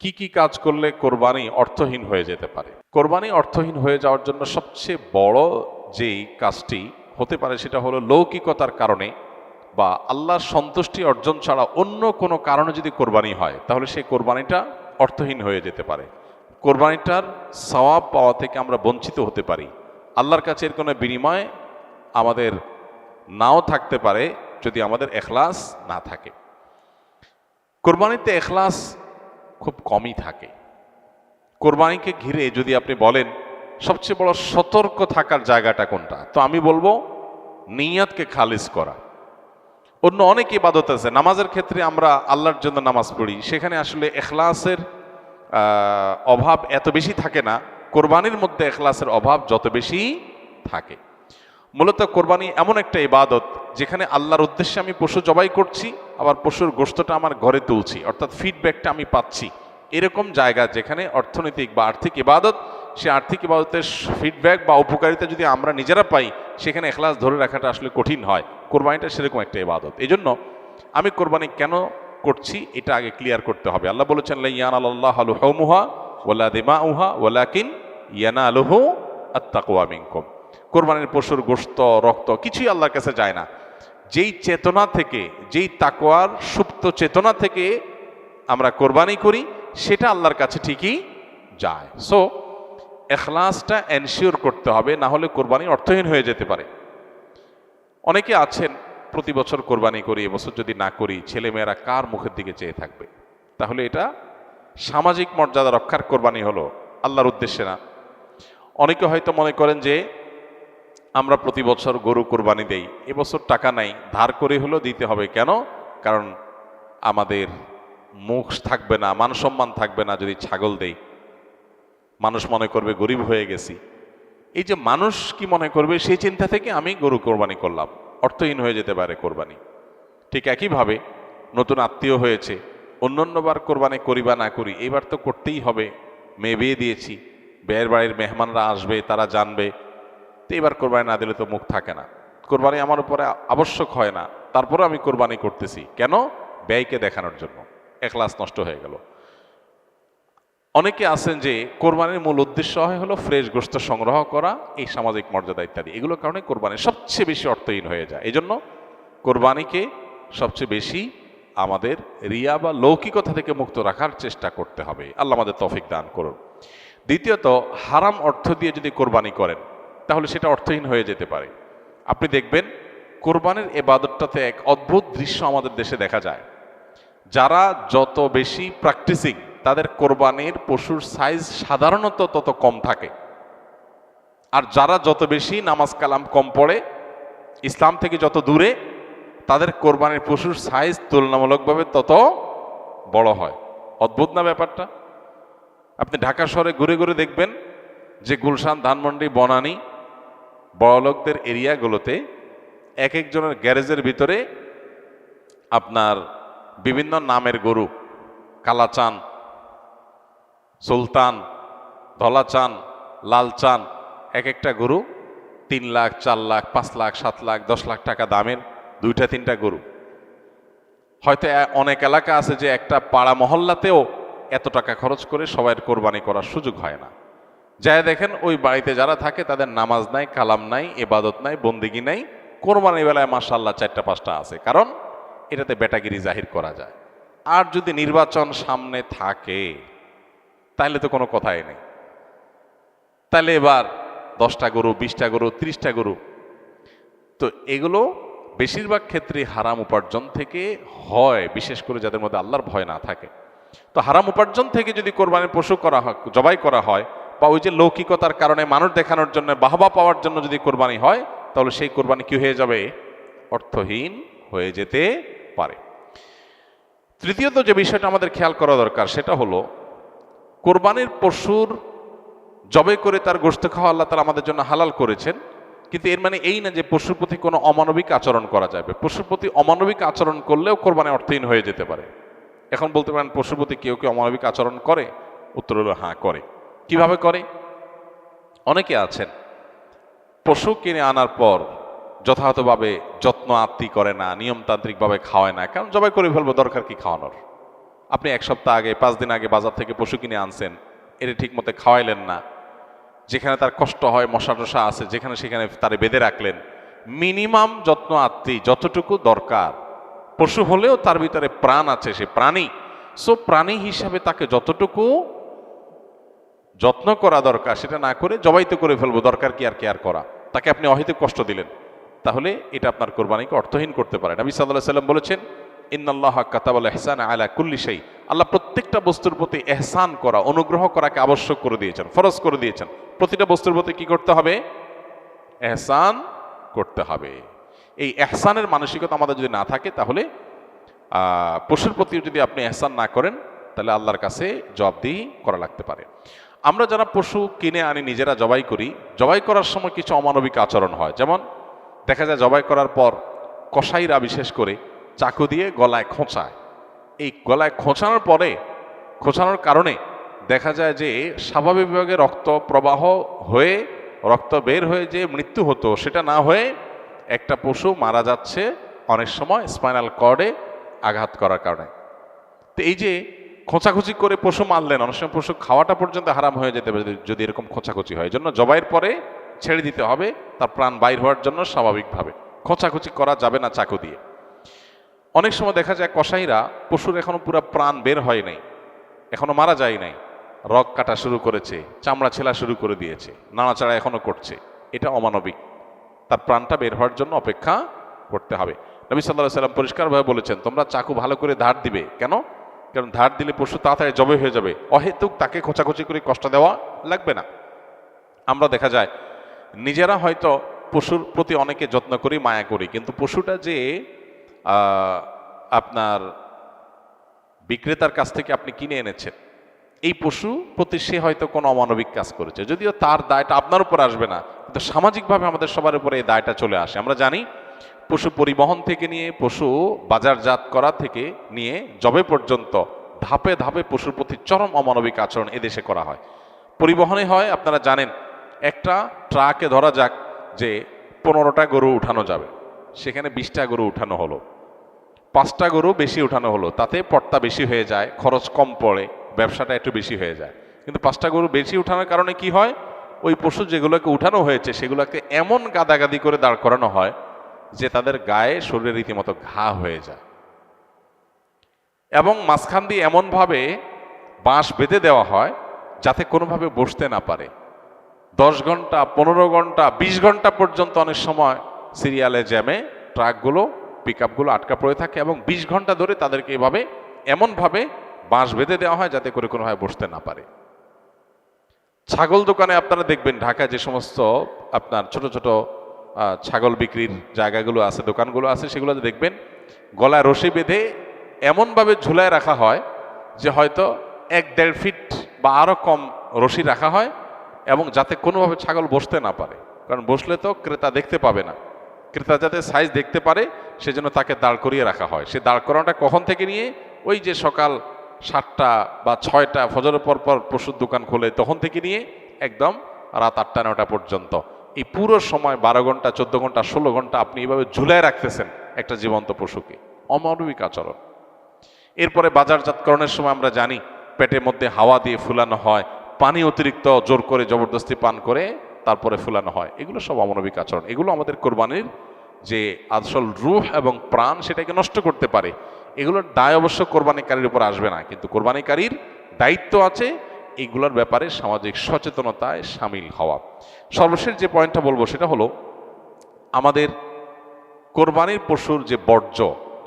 কি কি কাজ করলে কোরবানি অর্থহীন হয়ে যেতে পারে? কোরবানি অর্থহীন হয়ে যাওয়ার জন্য সবচেয়ে বড় যেই কাজটি হতে পারে সেটা হলো লৌকিকতার কারণে বা আল্লাহর সন্তুষ্টি অর্জন ছাড়া অন্য কোনো কারণে যদি কোরবানি হয়, তাহলে সেই কোরবানিটা অর্থহীন হয়ে যেতে পারে। কোরবানিটার সওয়াব পাওয়া থেকে আমরা বঞ্চিত হতে পারি। আল্লাহর কাছে এর কোনো বিনিময় আমাদের নাও থাকতে পারে যদি আমাদের এখলাস না থাকে। কোরবানিতে এখলাস খুব কমই থাকে। কোরবানিকে ঘিরে যদি আপনি বলেন, সবচেয়ে বড় সতর্ক থাকার জায়গাটা কোনটা? তো আমি বলব, নিয়াতকে খালিজ করা। অন্য অনেক ইবাদত আছে। নামাজের ক্ষেত্রে আমরা আল্লাহর জন্য নামাজ পড়ি। সেখানে আসলে এখলাসের অভাব এত বেশি থাকে না। কোরবানির মধ্যে এখলাসের অভাব যত বেশি থাকে। মূলত কোরবানি এমন একটা ইবাদত যেখানে আল্লাহর উদ্দেশ্যে আমি পশু জবাই করছি, আবার পশুর গোস্তটা আমার ঘরে তুলছি, অর্থাৎ ফিডব্যাকটা আমি পাচ্ছি। এরকম জায়গা যেখানে অর্থনৈতিক বা আর্থিক ইবাদত, সে আর্থিক ইবাদতের ফিডব্যাক বা উপকারিতা যদি আমরা নিজেরা পাই, সেখানে এখলাস ধরে রাখাটা আসলে কঠিন হয়। কোরবানিটা সেরকম একটা ইবাদত। এই জন্য আমি কোরবানি কেন করছি, এটা আগে ক্লিয়ার করতে হবে। আল্লাহ বলেছেন ইয়ান আল্লাহ আলু হৌমুহা ওলা দিমা উহা ওলাকিন ইয়ানা আলহু আত্মাকুয়া মিনকুম। কোরবানির পশুর গোস্ত রক্ত কিছুই আল্লাহর কাছে যায় না। যেই চেতনা থেকে, যেই তাকোয়ার সুপ্ত চেতনা থেকে আমরা কোরবানি করি, সেটা আল্লাহর কাছে ঠিকই যায়। সো এখলাসটা এনশিওর করতে হবে, না হলে কোরবানি অর্থহীন হয়ে যেতে পারে। অনেকে আছেন, প্রতি বছর কোরবানি করি এবছর যদি না করি, ছেলেমেয়েরা কার মুখের দিকে চেয়ে থাকবে? তাহলে এটা সামাজিক মর্যাদা রক্ষার কোরবানি হলো, আল্লাহর উদ্দেশ্যে না। অনেকে হয়তো মনে করেন যে আমরা প্রতি বছর গরু কোরবানি দেই। এবছর টাকা নাই, ধার করে হলেও দিতে হবে। কেন? কারণ আমাদের মুখ থাকবে না, মান সম্মান থাকবে না যদি ছাগল দেই। মানুষ মনে করবে, গরিব হয়ে গেছি। এই যে মানুষ কি মনে করবে সেই চিন্তা থেকে আমি গরু কোরবানি করলাম। অর্থহীন হয়ে যেতে পারে কোরবানি। ঠিক একইভাবে নতুন আত্মীয় হয়েছে, অন্যান্যবার কোরবানি করি বা না করি, এবার তো করতেই হবে। মেয়ে বিয়ে দিয়েছি, বিয়ের বাড়ির মেহমানরা আসবে, তারা জানবে তো এবার কোরবানি না দিলে তো মুখ থাকে না। কোরবানি আমার উপরে আবশ্যক হয় না। তারপরে আমি কোরবানি করতেছি। কেন? ব্যয়কে দেখানোর জন্য। একলাস নষ্ট হয়ে গেল। অনেকে আছেন যে কোরবানির মূল উদ্দেশ্য হয় হলো ফ্রেশ গোস্ত সংগ্রহ করা, এই সামাজিক মর্যাদা ইত্যাদি। এগুলোর কারণে কোরবানি সবচেয়ে বেশি অর্থহীন হয়ে যায়। এই জন্য কোরবানিকে সবচেয়ে বেশি আমাদের রিয়া বা লৌকিকতা থেকে মুক্ত রাখার চেষ্টা করতে হবে। আল্লাহ আমাদের তফিক দান করুন। দ্বিতীয়ত, হারাম অর্থ দিয়ে যদি কোরবানি করেন তাহলে সেটা অর্থহীন হয়ে যেতে পারে। আপনি দেখবেন, কোরবানির এবাদতটাতে এক অদ্ভুত দৃশ্য আমাদের দেশে দেখা যায়। যারা যত বেশি প্র্যাকটিসিং তাদের কোরবানির পশুর সাইজ সাধারণত তত কম থাকে। আর যারা যত বেশি নামাজ কালাম কম পড়ে, ইসলাম থেকে যত দূরে, তাদের কোরবানির পশুর সাইজ তুলনামূলকভাবে তত বড় হয়। অদ্ভুত না ব্যাপারটা? আপনি ঢাকা শহরে ঘুরে ঘুরে দেখবেন যে গুলশান, ধানমন্ডি, বনানী বড়লোকদের এরিয়াগুলোতে এক একজনের গ্যারেজের ভিতরে আপনার বিভিন্ন নামের গরু, কালাচান, সুলতান, ধলাচান, লালচান, এক একটা গরু তিন লাখ, চার লাখ, পাঁচ লাখ, সাত লাখ, দশ লাখ টাকা দামের দুইটা, তিনটা গরু। হয়তো অনেক এলাকা আছে যে একটা পাড়া মহল্লাতেও এত টাকা খরচ করে সবাইয়ের কোরবানি করার সুযোগ হয় না। যাই দেখেন, ওই বাড়িতে যারা থাকে তাদের নামাজ নাই, কালাম নাই এবাদত নাই, বন্দিগি নাই। কোরবানি বেলায় মাসাল্লাহ চারটা, পাঁচটা আছে। কারণ এটাতে বেটাগিরি জাহির করা যায়। আর যদি নির্বাচন সামনে থাকে, তাহলে তো কোনো কথাই নেই। তাহলে এবার দশটা গরু, বিশটা গরু, ত্রিশটা গরু। তো এগুলো বেশিরভাগ ক্ষেত্রে হারাম উপার্জন থেকে হয়, বিশেষ করে যাদের মধ্যে আল্লাহর ভয় না থাকে। তো হারাম উপার্জন থেকে যদি কোরবানির পশু করা হয়, জবাই করা হয় বা ওই যে লৌকিকতার কারণে মানুষ দেখানোর জন্য, বাহবা পাওয়ার জন্য যদি কোরবানি হয়, তাহলে সেই কোরবানি কি হয়ে যাবে? অর্থহীন হয়ে যেতে পারে। তৃতীয়ত যে বিষয়টা আমাদের খেয়াল করা দরকার, সেটা হলো কোরবানির পশুর জবে করে তার গোস্ত খাওয়া আল্লাহ তালা আমাদের জন্য হালাল করেছেন, কিন্তু এর মানে এই না যে পশুর প্রতি কোনো অমানবিক আচরণ করা যাবে। পশুর প্রতি অমানবিক আচরণ করলেও কোরবানি অর্থহীন হয়ে যেতে পারে। এখন বলতে পারেন, পশুর প্রতি কেউ কেউ অমানবিক আচরণ করে? উত্তর হলো হ্যাঁ করে। কীভাবে করে? অনেকে আছেন, পশু কিনে আনার পর যথাযথভাবে যত্ন আত্মি করে না, নিয়মতান্ত্রিকভাবে খাওয়ায় না, কারণ জবাই করে ফেলব, দরকার কি খাওয়ানোর? আপনি এক সপ্তাহ আগে, পাঁচ দিন আগে বাজার থেকে পশু কিনে আনছেন, এটা ঠিক মতো খাওয়াইলেন না, যেখানে তার কষ্ট হয় মশা টশা আছে, যেখানে সেখানে তারে বেঁধে রাখলেন, মিনিমাম যত্ন আত্মি যতটুকু দরকার, পশু হলেও তার ভিতরে প্রাণ আছে, সে প্রাণী। সো প্রাণী হিসাবে তাকে যতটুকু যত্ন করা দরকার, সেটা না করে জবাইতে করে ফেলব, দরকার কি আর কেয়ার করা? তাকে আপনি অহিতে কষ্ট দিলেন। তাহলে এটা আপনার কোরবানিকে অর্থহীন করতে পারে। নবী সাল্লাহ সাল্লাম বলেছেন, ইন্নাল্লাহ কাতাবাল এহসান আলা কুল্লি সেই আল্লাহ প্রত্যেকটা বস্তুর প্রতি এহসান করা, অনুগ্রহ করাকে আবশ্যক করে দিয়েছেন, ফরজ করে দিয়েছেন। প্রতিটা বস্তুর প্রতি কি করতে হবে? এহসান করতে হবে। এই এহসানের মানসিকতা আমাদের যদি না থাকে, তাহলে পশুর প্রতি যদি আপনি এহসান না করেন, তাহলে আল্লাহর কাছে জবাবদিহি করা লাগতে পারে। আমরা যারা পশু কিনে আনি, নিজেরা জবাই করি, জবাই করার সময় কিছু অমানবিক আচরণ হয়। যেমন, দেখা যায় জবাই করার পর কসাইরা বিশেষ করে চাকু দিয়ে গলায় খোঁচায়। এই গলায় খোঁচানোর পরে, খোঁচানোর কারণে দেখা যায় যে স্বাভাবিকভাবে রক্ত প্রবাহ হয়ে, রক্ত বের হয়ে যে মৃত্যু হতো, সেটা না হয়ে একটা পশু মারা যাচ্ছে অনেক সময় স্পাইনাল কর্ডে আঘাত করার কারণে। তো এই যে খোঁচাখুচি করে পশু মারলেন, অনেক সময় পশু খাওয়াটা পর্যন্ত হারাম হয়ে যেতে পারে যদি- এরকম খোঁচাখুচি হয়। জন্য জবাইয়ের পরে ছেড়ে দিতে হবে, তার প্রাণ বাইর হওয়ার জন্য স্বাভাবিকভাবে। খোঁচাখুচি করা যাবে না চাকু দিয়ে। অনেক সময় দেখা যায় কসাইরা পশুর এখনও পুরো প্রাণ বের হয় নাই, এখনও মারা যায় নাই, রগ কাটা শুরু করেছে, চামড়া ছেলা শুরু করে দিয়েছে, নাড়াচাড়া এখনও করছে, এটা অমানবিক। তার প্রাণটা বের হওয়ার জন্য অপেক্ষা করতে হবে। নবী সাল্লাহ সাল্লাম পরিষ্কারভাবে বলেছেন, তোমরা চাকু ভালো করে ধার দিবে, কেন? কারণ ধার দিলে পশু তাড়াতাড়ি জবে হয়ে যাবে। অহেতুক তাকে খোঁচাখুচি করে কষ্ট দেওয়া লাগবে না। আমরা দেখা যায়, নিজেরা হয়তো পশুর প্রতি অনেকে যত্ন করি, মায়া করি, কিন্তু পশুটা যে আপনার বিক্রেতার কাছ থেকে আপনি কিনে এনেছেন, এই পশু প্রতি সে হয়তো কোনো অমানবিক কাজ করেছে। যদিও তার দায়টা আপনার উপর আসবে না, কিন্তু সামাজিকভাবে আমাদের সবার উপরে এই দায়টা চলে আসে। আমরা জানি পশু পরিবহন থেকে নিয়ে, পশু বাজারজাত করা থেকে নিয়ে, জবে পর্যন্ত ধাপে ধাপে পশুর প্রতি চরম অমানবিক আচরণ এদেশে করা হয়। পরিবহনে হয়, আপনারা জানেন, একটা ট্রাকে ধরা যাক যে পনেরোটা গরু উঠানো যাবে। সেখানে বিশটা গরু উঠানো হলো। পাঁচটা গরু বেশি উঠানো হলো, তাতে পট্টা বেশি হয়ে যায়, খরচ কম পড়ে, ব্যবসাটা একটু বেশি হয়ে যায়। কিন্তু পাঁচটা গরু বেশি উঠানোর কারণে কি হয়? ওই পশু যেগুলোকে উঠানো হয়েছে, সেগুলোকে এমন গাদাগাদি করে দাঁড় করানো হয় যে তাদের গায়ে শরীরে রীতিমতো ঘা হয়ে যায়। এবং মাঝখান দিয়ে এমনভাবে বাঁশ বেঁধে দেওয়া হয় যাতে কোনোভাবে বসতে না পারে। দশ ঘণ্টা, পনেরো ঘণ্টা, বিশ ঘণ্টা পর্যন্ত অনেক সময় সিরিয়ালে জ্যামে ট্রাকগুলো পিক আপগুলো আটকা পড়ে থাকে এবং বিশ ঘণ্টা ধরে তাদেরকে এভাবে এমনভাবে বাঁশ বেঁধে দেওয়া হয় যাতে করে কোনোভাবে বসতে না পারে। ছাগল দোকানে আপনারা দেখবেন ঢাকায় যে সমস্ত আপনার ছোট ছোট ছাগল বিক্রির জায়গাগুলো আছে, দোকানগুলো আছে সেগুলো দেখবেন গলায় রশি বেঁধে এমনভাবে ঝুলায় রাখা হয় যে হয়তো এক দেড় ফিট বা আরও কম রশি রাখা হয় এবং যাতে কোনোভাবে ছাগল বসতে না পারে। কারণ বসলে তো ক্রেতা দেখতে পাবে না। ক্রেতা যাতে সাইজ দেখতে পারে, সেজন্য তাকে দাঁড় করিয়ে রাখা হয়। সে দাঁড় করানোটা কখন থেকে নিয়ে? ওই যে সকাল সাতটা বা ছয়টা, ফজরের পর পর পশুর দোকান খোলে, তখন থেকে নিয়ে একদম রাত আটটা নটা পর্যন্ত। এই পুরো সময় বারো ঘণ্টা, চোদ্দ ঘণ্টা, ষোলো ঘণ্টা আপনি এইভাবে ঝুলায় রাখতেছেন একটা জীবন্ত পশুকে। অমানবিক আচরণ। এরপরে বাজারজাতকরণের সময় আমরা জানি, পেটের মধ্যে হাওয়া দিয়ে ফুলানো হয়, পানি অতিরিক্ত জোর করে জবরদস্তি পান করে তারপরে ফুলানো হয়। এগুলো সব অমানবিক আচরণ। এগুলো আমাদের কোরবানির যে আসল রুহ এবং প্রাণ, সেটাকে নষ্ট করতে পারে। এগুলোর দায় অবশ্য কোরবানিকারীর উপর আসবে না, কিন্তু কোরবানিকারীর দায়িত্ব আছে এগুলোর ব্যাপারে সামাজিক সচেতনতায় সামিল হওয়া। সর্বশেষ যে পয়েন্টটা বলব সেটা হলো, আমাদের কোরবানির পশুর যে বর্জ্য,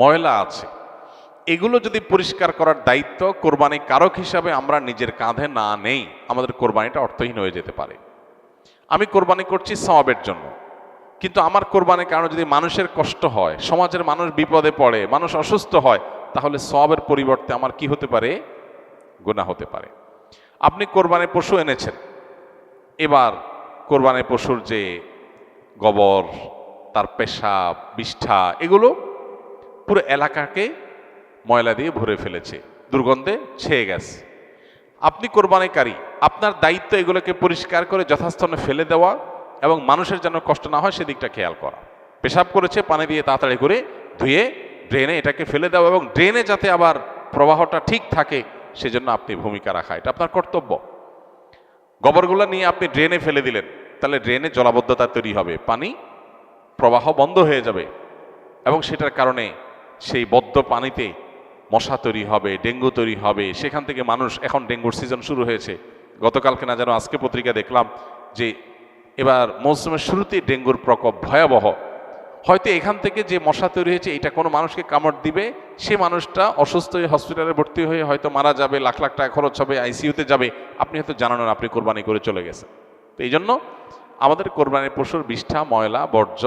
ময়লা আছে, এগুলো যদি পরিষ্কার করার দায়িত্ব কোরবানি কারক হিসাবে আমরা নিজের কাঁধে না নেই, আমাদের কোরবানিটা অর্থহীন হয়ে যেতে পারে। আমি কোরবানি করছি সওয়াবের জন্য, কিন্তু আমার কোরবানির কারণে যদি মানুষের কষ্ট হয়, সমাজের মানুষ বিপদে পড়ে, মানুষ অসুস্থ হয়, তাহলে সওয়াবের পরিবর্তে আমার কি হতে পারে? গুনাহ হতে পারে। আপনি কোরবানির পশু এনেছেন। এবার কোরবানির পশুর যে গোবর, তার পেশাব, বিষ্ঠা, এগুলো পুরো এলাকাকে ময়লা দিয়ে ভরে ফেলেছে। দুর্গন্ধে ছেয়ে গেছে। আপনি কোরবানিকারী, আপনার দায়িত্ব এগুলোকে পরিষ্কার করে যথাস্থানে ফেলে দেওয়া এবং মানুষের যেন কষ্ট না হয় সেদিকটা খেয়াল করা। পেশাব করেছে, পানি দিয়ে তাড়াতাড়ি করে ধুয়ে, ড্রেনে এটাকে ফেলে দেওয়া এবং ড্রেনে যাতে আবার প্রবাহটা ঠিক থাকে সেজন্য আপনি ভূমিকা রাখা, এটা আপনার কর্তব্য। গোবরগুলো নিয়ে আপনি ড্রেনে ফেলে দিলেন, তাহলে ড্রেনে জলাবদ্ধতা তৈরি হবে, পানি, প্রবাহ বন্ধ হয়ে যাবে এবং সেটার কারণে সেই বদ্ধ পানিতে মশা তৈরি হবে, ডেঙ্গু তৈরি হবে, সেখান থেকে মানুষ, এখন ডেঙ্গুর সিজন শুরু হয়েছে। গতকালকে না যেন আজকে পত্রিকা দেখলাম যে এবার মৌসুমের শুরুতেই ডেঙ্গুর প্রকোপ ভয়াবহ। হয়তো এখান থেকে যে মশা তৈরি হয়েছে, এটা কোনো মানুষকে কামড় দিবে সে মানুষটা অসুস্থ হয়ে হসপিটালে ভর্তি হয়ে হয়তো মারা যাবে, লাখ লাখ টাকা খরচ হবে আইসিইউতে যাবে। আপনি হয়তো জানান আপনি কোরবানি করে চলে গেছেন। তো এই জন্য আমাদের কোরবানির পশুর বিষ্ঠা, ময়লা, বর্জ্য,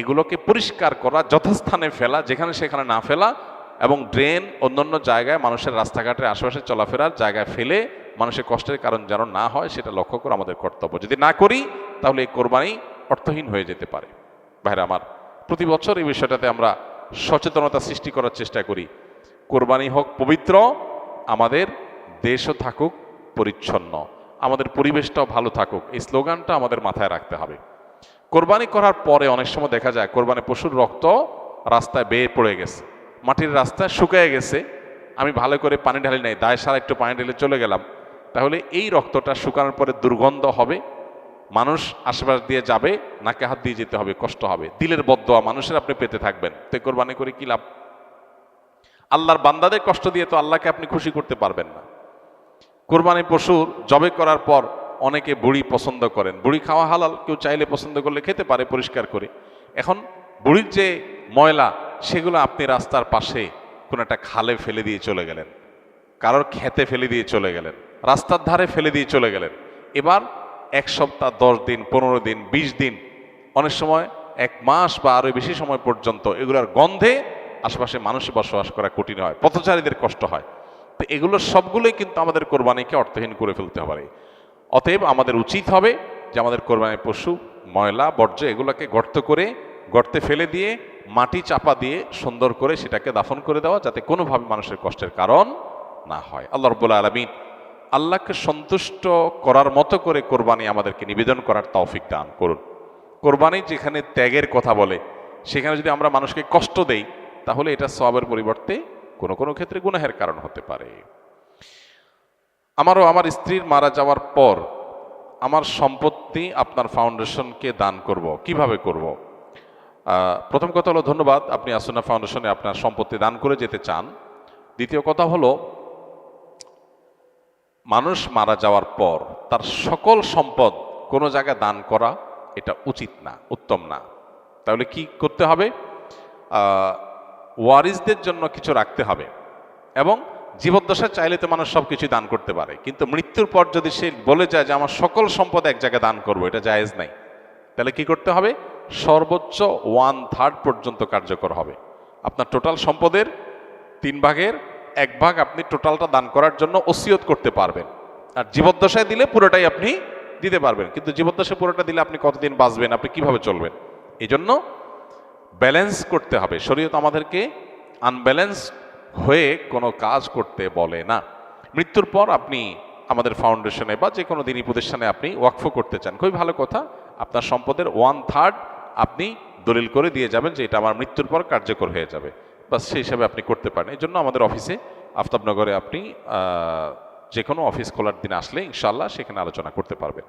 এগুলোকে পরিষ্কার করা, যথাস্থানে ফেলা, যেখানে সেখানে না ফেলা এবং ড্রেন অন্যান্য জায়গায় মানুষের রাস্তাঘাটের আশেপাশে চলাফেরার জায়গায় ফেলে মানুষের কষ্টের কারণ যেন না হয়, সেটা লক্ষ্য করা আমাদের কর্তব্য। যদি না করি, তাহলে এই কোরবানি অর্থহীন হয়ে যেতে পারে। ভাইরা আমার, প্রতি বছর এই বিষয়টাতে আমরা সচেতনতা সৃষ্টি করার চেষ্টা করি। কোরবানি হোক পবিত্র, আমাদের দেশও থাকুক পরিচ্ছন্ন। আমাদের পরিবেশটাও ভালো থাকুক। এই স্লোগানটা আমাদের মাথায় রাখতে হবে। কোরবানি করার পরে অনেক সময় দেখা যায়, কোরবানি পশুর রক্ত রাস্তায় বেয়ে পড়ে গেছে। মাটির রাস্তায় শুকিয়ে গেছে। আমি ভালো করে পানি ঢালি নাই, দায় সারা একটু পানি ঢেলে চলে গেলাম। তাহলে এই রক্তটা শুকানোর পরে দুর্গন্ধ হবে। মানুষ আশেপাশ দিয়ে যাবে, নাকে হাত দিয়ে যেতে হবে, কষ্ট হবে। দিলের বদোয়া মানুষের আপনি পেতে থাকবেন। তো কোরবানি করে কি লাভ? আল্লাহর বান্দাদের কষ্ট দিয়ে তো আল্লাহকে আপনি খুশি করতে পারবেন না। কোরবানি পশুর জবে করার পর অনেকে বুড়ি পছন্দ করেন। বুড়ি খাওয়া হালাল, কেউ চাইলে পছন্দ করলে খেতে পারে, পরিষ্কার করে। এখন বুড়ির যে ময়লা, সেগুলো আপনি রাস্তার পাশে কোনো একটা খালে ফেলে দিয়ে চলে গেলেন। কারোর খেতে ফেলে দিয়ে চলে গেলেন। রাস্তার ধারে ফেলে দিয়ে চলে গেলেন। এবার এক সপ্তাহ, দশ দিন, পনেরো দিন, বিশ দিন, অনেক সময় এক মাস বা আরও বেশি সময় পর্যন্ত এগুলোর গন্ধে আশেপাশে মানুষ বসবাস করা কঠিন হয়, পথচারীদের কষ্ট হয়। তো এগুলো সবগুলোই কিন্তু আমাদের কোরবানিকে অর্থহীন করে ফেলতে পারে অতএব আমাদের উচিত হবে যে আমাদের কোরবানির পশু, ময়লা, বর্জ্য এগুলোকে গর্ত করে, গর্তে ফেলে দিয়ে, মাটি চাপা দিয়ে সুন্দর করে সেটাকে দাফন করে দেওয়া যাতে কোনোভাবে মানুষের কষ্টের কারণ না হয়। আল্লাহ রব্বুল্লা আলমিন আল্লাহকে সন্তুষ্ট করার মতো করে কোরবানি আমাদেরকে নিবেদন করার তৌফিক দান করুন। কোরবানি যেখানে ত্যাগের কথা বলে, সেখানে যদি আমরা মানুষকে কষ্ট দেই, তাহলে এটা সবের পরিবর্তে কোনো কোনো ক্ষেত্রে গুনাহের কারণ হতে পারে। আমারও আমার স্ত্রীর মারা যাওয়ার পর আমার সম্পত্তি আপনার ফাউন্ডেশনকে দান করব। কীভাবে করব? প্রথম কথা হলো ধন্যবাদ, আপনি আসুনা ফাউন্ডেশনে আপনার সম্পত্তি দান করে যেতে চান। দ্বিতীয় কথা হলো মানুষ মারা যাওয়ার পর তার সকল সম্পদ কোনো জায়গায় দান করা এটা উচিত না, উত্তম না। তাহলে কি করতে হবে? ওয়ারিসদের জন্য কিছু রাখতে হবে এবং জীবদ্দশা চাইলে তো মানুষ সব কিছু দান করতে পারে। কিন্তু মৃত্যুর পর যদি সে বলে যায় যে আমার সকল সম্পদ এক জায়গায় দান করব, এটা জায়েজ নাই, তাহলে কি করতে হবে? সর্বোচ্চ ওয়ান থার্ড পর্যন্ত কার্যকর হবে। আপনার টোটাল সম্পদের তিন ভাগের এক ভাগ আপনি টোটালটা দান করার জন্য ওসিয়ত করতে পারবেন। আর জীবদ্দশায় দিলে পুরোটাই আপনি দিতে পারবেন। কিন্তু জীবদ্দশায় পুরোটা দিলে আপনি কতদিন বাঁচবেন, আপনি কীভাবে চলবেন? এই জন্য ব্যালেন্স করতে হবে। শরীয়ত আমাদেরকে আনব্যালেন্স হয়ে কোনো কাজ করতে বলে না। মৃত্যুর পর আপনি আমাদের ফাউন্ডেশনে বা যে কোনো দিনই প্রতিষ্ঠানে আপনি ওয়াকফ করতে চান। খুবই ভালো কথা। আপনার সম্পদের ওয়ান থার্ড আপনি দলিল করে দিয়ে যাবেন যে এটা আমার মৃত্যুর পর কার্যকর হয়ে যাবে। বাস সেই হিসাবে আপনি করতে পারেন। এই জন্য আমাদের অফিসে, আফতাবনগরে আপনি যে কোনো অফিস খোলার দিন আসলে ইনশাল্লাহ সেখানে আলোচনা করতে পারবেন।